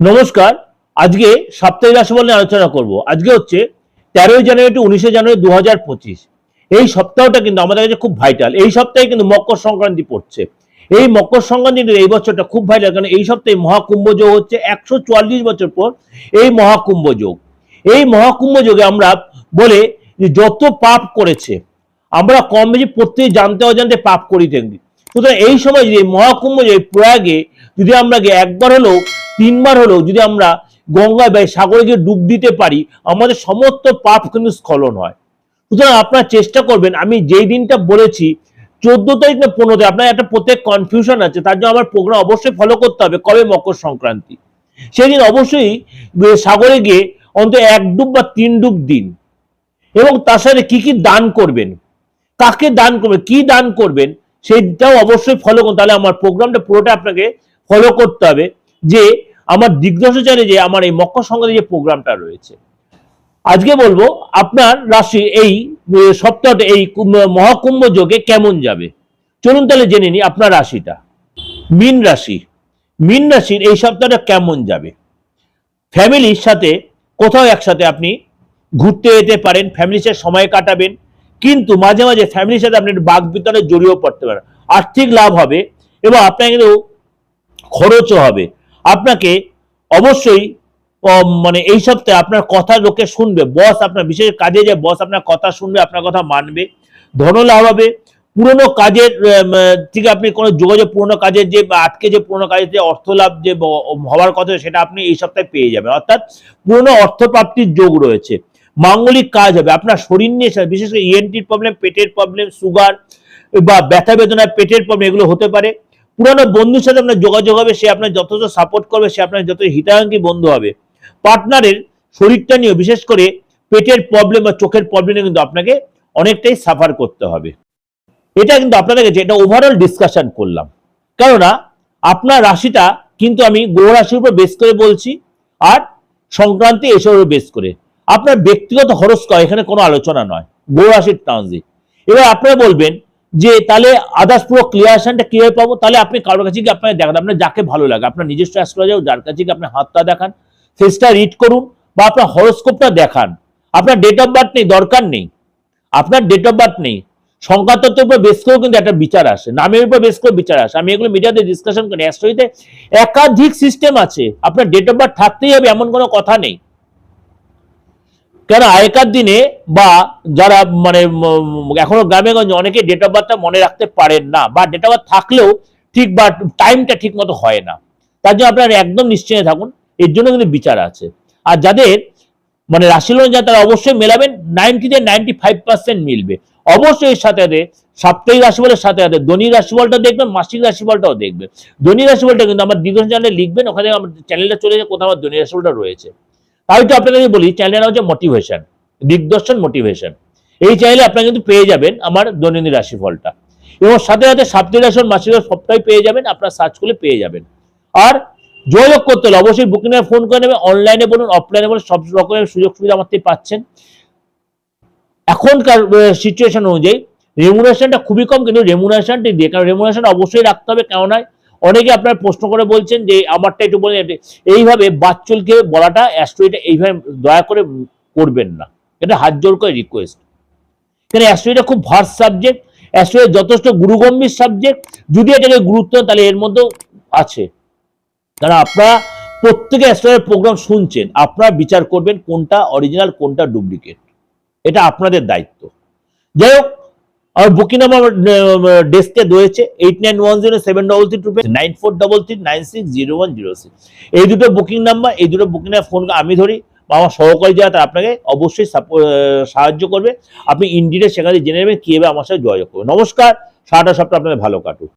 নমস্কার, আজকে সাপ্তাহিক রাশিফল নিয়ে আলোচনা করব। আজকে হচ্ছে তেরোই জানুয়ারি টু উনিশে জানুয়ারি দু হাজার পঁচিশ। এই সপ্তাহটা কিন্তু আমাদের কাছে খুব ভাইটাল এই সপ্তাহে কিন্তু মকর সংক্রান্তি পড়ছে। এই মকর সংক্রান্তি এই বছরটা খুব ভাইটাল কারণ এই সপ্তাহে মহাকুম্ভ যোগ হচ্ছে একশো চুয়াল্লিশ বছর পর এই মহাকুম্ভ যোগ। এই মহাকুম্ভ যোগে আমরা বলে যত পাপ করেছে, আমরা কম বেশি প্রত্যেকে জানতে অজান্তে পাপ করি সুতরাং এই সময় যদি মহাকুম্ভ যে প্রয়াগে যদি আমরা একবার হলেও, তিনবার হলেও যদি আমরা গঙ্গায় বা সাগরে গিয়ে ডুব দিতে পারি, আমাদের সমস্ত পাপ কিন্তু স্খলন হয়। সুতরাং আপনারা চেষ্টা করবেন, আমি যেই দিনটা বলেছি, চোদ্দ তারিখ না পনেরো তারিখ আপনার একটা প্রত্যেক কনফিউশন আছে, তার জন্য আমার প্রোগ্রাম অবশ্যই ফলো করতে হবে, কবে মকর সংক্রান্তি? সেদিন অবশ্যই সাগরে গিয়ে অন্তত এক ডুব বা তিন ডুব দিন। এবং তার সাথে কি কি দান করবেন? কাকে দান করবেন? কি দান করবেন? সেইটাও অবশ্যই ফলো করুন। তাহলে আমার প্রোগ্রামটা পুরোটা আপনাকে ফলো করতে হবে যে, আমার দিগ্দশাচারে যে, আমার এই মকর সংক্রান্তি যে প্রোগ্রামটা রয়েছে। আজকে বলব, আপনার রাশি এই সপ্তাহটা এই কুম্ভ- মহাকুম্ভ যোগে কেমন যাবে? চলুন তাহলে জেনে নিই আপনার রাশিটা। মিন রাশি। মিন রাশির এই সপ্তাহটা কেমন যাবে? ফ্যামিলির সাথে কোথাও একসাথে আপনি ঘুরতে যেতে পারেন ফ্যামিলির সাথে সময় কাটাবেন কিন্তু মাঝে মাঝে ফ্যামিলির সাথে আপনি বাঘ বিতরণে জড়িয়েও পড়তে পারেন। আর্থিক লাভ হবে এবং আপনার কিন্তু খরচও হবে। আপনাকে অবশ্যই মানে এই সপ্তাহে আপনার কথা লোকে শুনবে। বস আপনার, বিশেষ কাজে যে বস আপনার কথা শুনবে, আপনার কথা মানবে। ধন লাভ হবে। পুরনো কাজের থেকে আপনি কোনো যোগাযোগ, পুরনো কাজের যে আটকে যে পুরনো কাজের যে অর্থ লাভ যে হওয়ার কথা সেটা আপনি এই সপ্তাহে পেয়ে যাবেন। অর্থাৎ পুরনো অর্থপ্রাপ্তির যোগ রয়েছে। মাঙ্গলিক কাজ হবে। আপনার শরীর নিয়ে বিশেষ করে ইএনটির প্রবলেম পেটের প্রবলেম সুগার বা ব্যথা বেদনা, পেটের প্রবলেম এগুলো হতে পারে। পুরনো বন্ধুর সাথে আপনার যোগাযোগ হবে, সে আপনার যথেষ্ট সাপোর্ট করবে, সে আপনার যত হিতাকাঙ্ক্ষী বন্ধু হবে। পার্টনারের শরীরটা নিয়ে বিশেষ করে পেটের প্রবলেম বা চোখের প্রবলেমে কিন্তু আপনাকে অনেকটাই সাফার করতে হবে। এটা কিন্তু আপনাদের কাছে এটা ওভারঅল ডিসকাশন করলাম। কেননা, আপনার রাশিটা কিন্তু আমি গ্রহ রাশির উপর বেস করে বলছি, আর সংক্রান্তি এসবের বেস করে। আপনার ব্যক্তিগত হরস্কোপ এখানে কোনো আলোচনা নয়। গ্রহ রাশির ট্রানজিট। এবার আপনারা বলবেন যে, তাহলে আদার্স পুরো ক্লিয়ারেশনটা কীভাবে পাবো? তাহলে আপনি কারোর কাছে গিয়ে আপনাকে দেখান, আপনার যাকে ভালো লাগে, আপনার নিজস্ব অ্যাস্ট্রোলজার যার কাছে গিয়ে আপনার হাতটা দেখান ফেসটা রিড করুন বা আপনার হরস্কোপটা দেখান। আপনার ডেট অফ বার্থ নেই, দরকার নেই। আপনার ডেট অফ বার্থ নেই। সংখ্যা তত্ত্বের উপর বেস করেও কিন্তু একটা বিচার আসে, নামের উপর বেস করে বিচার আসে। আমি এগুলো মিডিয়াতে ডিসকাশন করি অ্যাস্ট্রোলজিতে একাধিক সিস্টেম আছে। আপনার ডেট অফ বার্থ থাকতেই হবে, এমন কোনো কথা নেই। কেন আগেকার দিনে বা যারা মানে এখনও গ্রামে গঞ্জে অনেকে ডেট অফ বার্থটা মনে রাখতে পারেন না বা ডেট অফ বার্থ থাকলেও ঠিক বা টাইমটা ঠিক মতো হয় না। তার জন্য আপনারা একদম নিশ্চিন্তে থাকুন, এর জন্য কিন্তু বিচার আছে। আর যাদের মানে রাশি লোন যা তারা অবশ্যই মেলাবেন নাইনটি থেকে নাইনটি ফাইভ পার্সেন্ট মিলবে। অবশ্যই এর সাথে সাথে সাপ্তাহিক রাশিফলের সাথে সাথে দৈনিক রাশিফলটা দেখবেন, মাসিক রাশিফলটাও দেখবেন। দৈনিক রাশিফলটা কিন্তু আমার দ্বিতীয় চ্যানেলে লিখবেন, ওখানে আমার চ্যানেলটা চলে যায় কোথাও আমার দৈনিক রাশিফলটা রয়েছে। তাই তো আপনাকে আপনাদের বলি চ্যানেলটা হচ্ছে মোটিভেশন দিগদর্শন মোটিভেশন এই চ্যানেলে আপনারা কিন্তু পেয়ে যাবেন আমার দৈনন্দিন রাশিফলটা। এবং সাথে সাথে সাপ্তাহিক রাশি মাসিক সপ্তাহে পেয়ে যাবেন, আপনারা সার্চ করলে পেয়ে যাবেন। আর যোগাযোগ করতে হলে অবশ্যই বুকিং ফোন করে নেবেন অনলাইনে বলুন অফলাইনে বলুন, সব রকমের সুযোগ সুবিধা আমার থেকে পাচ্ছেন। এখনকার সিচুয়েশন অনুযায়ী রেমুনেশনটা খুবই কম, কিন্তু রেমুনেশনটি দিয়ে, কারণ রেমুনেশন অবশ্যই রাখতে হবে, কেননা অনেকে আপনার প্রশ্ন করে বলছেন যে, আমারটা একটু বলেন এইভাবে বাচ্চলকে বলাটা অ্যাস্ট্রোইটা এইভাবে দয়া করে করবেন না। এটা হাত জোর করে রিকোয়েস্ট কেন অ্যাস্ট্রোইটা খুব ভার্স সাবজেক্ট অ্যাস্ট্রোয়ের যথেষ্ট গুরুগম্ভীর সাবজেক্ট যদি এটাকে গুরুত্ব তাহলে এর মধ্যেও আছে। কারণ আপনারা প্রত্যেকে অ্যাস্ট্রোয়ের প্রোগ্রাম শুনছেন। আপনারা বিচার করবেন কোনটা অরিজিনাল কোনটা ডুপ্লিকেট এটা আপনাদের দায়িত্ব। যাই হোক আমার বুকিং নাম্বার ডেস্কে রয়েছে eight nine one zero seven double three two nine four double three nine six zero one zero six এই দুটো বুকিং নাম্বার, এই দুটো বুকিং ফোন আমি ধরি বা আমার সহকারী যারা, তারা আপনাকে অবশ্যই সাহায্য করবে। আপনি ইন্ডিয়ার সেখানে জেনে নেবেন কীভাবে আমার সাথে যোগাযোগ করবেন। নমস্কার, সারাটা সপ্তাহ আপনাদের ভালো কাটুক।